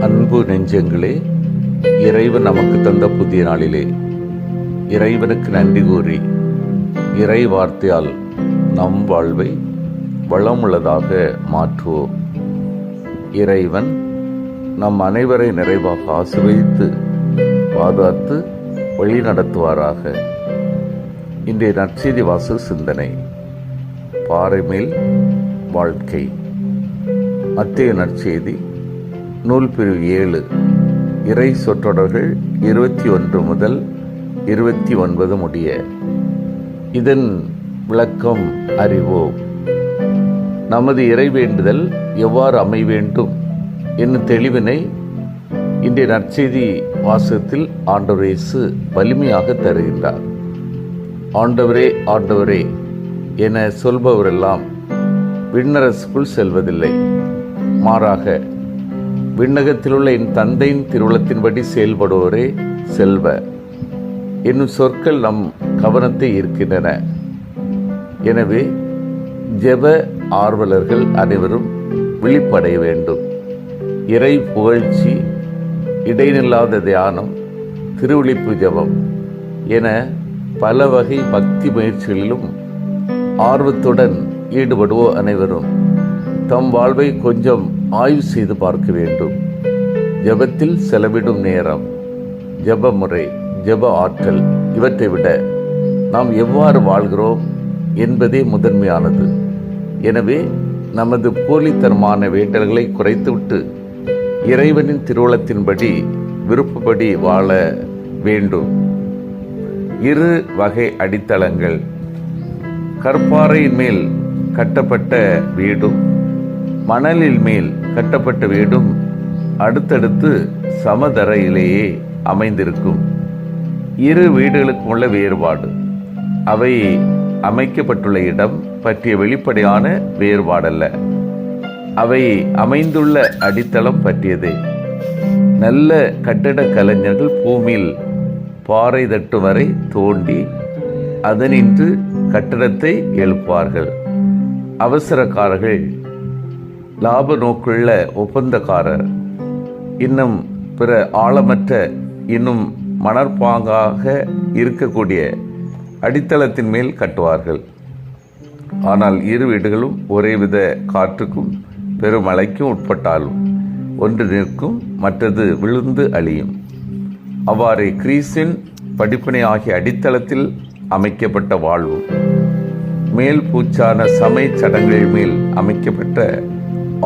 அன்பு நெஞ்சங்களே இறைவன் நமக்கு தந்த புதிய நாளிலே இறைவனுக்கு நன்றி கூறி இறை வார்த்தையால் நம் வாழ்வை வளமுள்ளதாக மாற்றுவோம். இறைவன் நம் அனைவரை நிறைவாக ஆசிர்வதித்து பாதுகாத்து வழி நடத்துவாராக. இன்றைய நற்செய்தி வாசல் சிந்தனை பாறைமேல் வாழ்க்கை. மத்திய நற்செய்தி நூல் பிரிவு ஏழு. இறை சொற்றொடர்கள் இருபத்தி ஒன்று முதல் இருபத்தி ஒன்பது முடிய. இதன் விளக்கம் அறிவோம். நமது இறை வேண்டுதல் எவ்வாறு அமைய வேண்டும் என்னும் தெளிவினை இன்றைய நற்செய்தி வாசகத்தில் ஆண்டவர் இயேசு வலிமையாக தருகின்றார். ஆண்டவரே ஆண்டவரே என சொல்பவரெல்லாம் விண்ணரசுக்குள் செல்வதில்லை. மாறாக விண்ணகத்திலுள்ள என் தந்தையின் திருவுளத்தின்படி செயல்படுவோரே செல்வ என்னும் சொற்கள் நம் கவனத்தை ஈர்க்கின்றன. எனவே ஜெப ஆர்வலர்கள் அனைவரும் விழிப்படைய வேண்டும். இறை புகழ்ச்சி இடைநில்லாத தியானம் திருவிழிப்பு ஜெபம் என பல வகை பக்தி முயற்சிகளிலும் ஆர்வத்துடன் ஈடுபடுவோர் அனைவரும். தம் வாழ்வை கொஞ்சம் ஆய்வு செய்து பார்க்க வேண்டும். ஜெபத்தில் செலவிடும் நேரம் ஜெப முறை ஜெப ஆற்றல் இவற்றை விட நாம் எவ்வாறு வாழ்கிறோம் என்பதே முதன்மையானது. எனவே நமது போலித்தனமான வேண்டல்களை குறைத்துவிட்டு இறைவனின் திருவுளத்தின்படி விருப்பப்படி வாழ வேண்டும். இரு வகை அடித்தளங்கள். கற்பாறையின் மேல் கட்டப்பட்ட வீடும் மணலில் மேல் கட்டப்பட்ட வீடும் அடுத்தடுத்து சமதரையிலேயே அமைந்திருக்கும். இரு வீடுகளுக்கும் உள்ள வேறுபாடு. அவை அமைக்கப்பட்டுள்ள இடம் பற்றிய வெளிப்படையான வேறுபாடல்ல. அவை அமைந்துள்ள அடித்தளம் பற்றியதே. நல்ல கட்டட கலைஞர்கள் பூமியில் பாறை தட்டு வரை தோண்டி அதனின்று கட்டடத்தை எழுப்பார்கள் அவசரக்காரர்கள் லாப நோக்குள்ள ஒப்பந்தக்காரர். இன்னும் பிற ஆழமற்ற இன்னும் மணற்பாங்காக இருக்கக்கூடிய அடித்தளத்தின் மேல் கட்டுவார்கள். ஆனால் இரு வீடுகளும் ஒரே வித காற்றுக்கும் பெருமழைக்கும் உட்பட்டாலும் ஒன்று நிற்கும் மற்றது விழுந்து அழியும். அவ்வாறே கிரீஸின் படிப்பினை ஆகிய அடித்தளத்தில் அமைக்கப்பட்ட வாழ்வு மேல் பூச்சான சமய சடங்குகள் மேல் அமைக்கப்பட்ட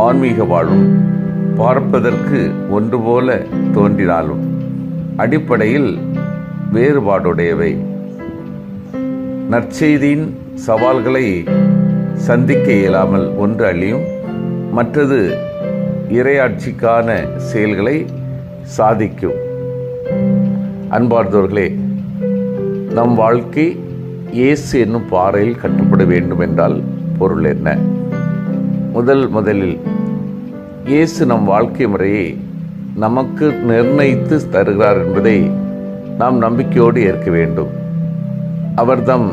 ஆன்மீக வாழும் பார்ப்பதற்கு ஒன்று போல தோன்றினாலும் அடிப்படையில் வேறுபாடுடையவை. நற்செய்தியின் சவால்களை சந்திக்க இயலாமல் ஒன்று அழியும் மற்றது இரையாட்சிக்கான செயல்களை சாதிக்கும். அன்பார்ந்தவர்களே நம் வாழ்க்கை இயேசு என்னும் பாறையில் கட்டப்பட வேண்டும் என்றால் பொருள் என்ன? முதல் முதலில் இயேசு நம் வாழ்க்கை முறையை நமக்கு நிர்ணயித்து தருகிறார் என்பதை நாம் நம்பிக்கையோடு ஏற்க வேண்டும். அவர்தம்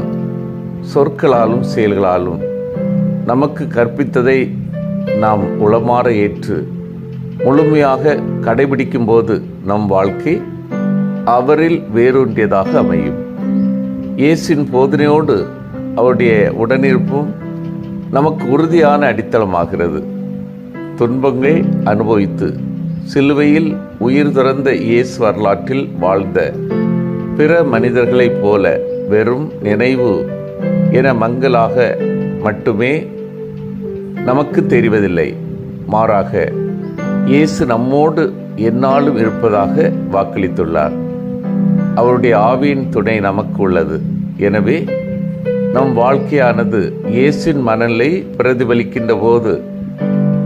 சொற்களாலும் செயல்களாலும் நமக்கு கற்பித்ததை நாம் உளமாற ஏற்று முழுமையாக கடைபிடிக்கும் போது நம் வாழ்க்கை அவரில் வேரூன்றியதாக அமையும். இயேசின் போதனையோடு அவருடைய உடனிருப்பும் நமக்கு உறுதியான அடித்தளமாகிறது. துன்பங்களை அனுபவித்து சிலுவையில் உயிர் துறந்த இயேசு வரலாற்றில் வாழ்ந்த பிற மனிதர்களைப் போல வெறும் நினைவு என மங்கலாக மட்டுமே நமக்கு தெரிவதில்லை. மாறாக இயேசு நம்மோடு என்னாலும் இருப்பதாக வாக்களித்துள்ளார். அவருடைய ஆவியின் துணை நமக்கு உள்ளது. எனவே நம் வாழ்க்கையானது இயேசின் மனநிலை பிரதிபலிக்கின்ற போது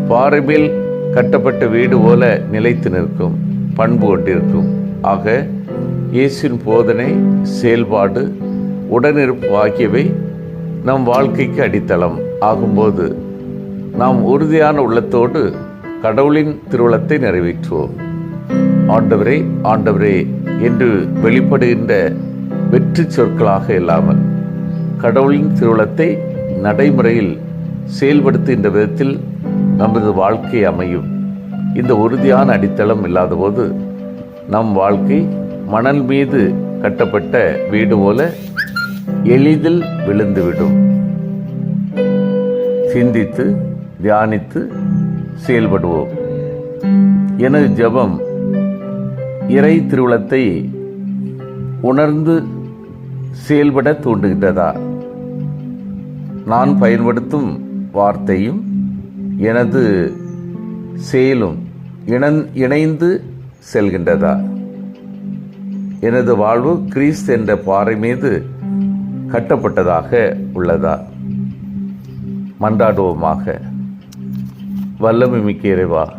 பாறைமேல் கட்டப்பட்ட வீடு போல நிலைத்து நிற்கும் பண்பு கொண்டிருக்கும் ஆக இயேசின் போதனை செயல்பாடு உடனிருப்பு ஆகியவை நம் வாழ்க்கைக்கு அடித்தளம். ஆகும்போது நாம் உறுதியான உள்ளத்தோடு கடவுளின் திருவுளத்தை நிறைவேற்றுவோம். ஆண்டவரே ஆண்டவரே என்று வெளிப்படுகின்ற வெற்றி சொற்களாக இல்லாமல் கடவுளின் திருவிழத்தை நடைமுறையில் செயல்படுத்துகின்ற விதத்தில் நமது வாழ்க்கை அமையும். இந்த உறுதியான அடித்தளம் இல்லாதபோது நம் வாழ்க்கை மணல் மீது கட்டப்பட்ட வீடு போல எளிதில் விழுந்துவிடும். சிந்தித்து தியானித்து செயல்படுவோம். எனது ஜெபம் இறை திருவிழத்தை உணர்ந்து செயல்பட தூண்டுகின்றதா நான் பயன்படுத்தும் வார்த்தையும் எனது செயலும் இணந் இணைந்து செல்கின்றதா? எனது வாழ்வு கிறிஸ்து என்ற பாறை மீது கட்டப்பட்டதாக உள்ளதா? மன்றாடுவோமாக. வல்லமை மிக்க இறைவா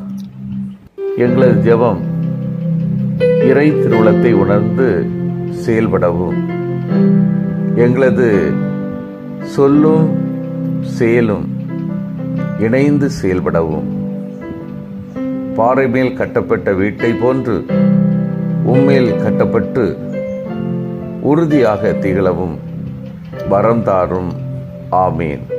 எங்களது ஜெபம் இறை திருவுளத்தை உணர்ந்து செயல்படவும். எங்களது சொல்லும் செயலும் இணைந்து செயல்படவும். பாறை மேல் கட்டப்பட்ட வீட்டை போன்று உம்மேல் கட்டப்பட்டு உறுதியாக திகழவும் வரம் தாரும். ஆமீன்.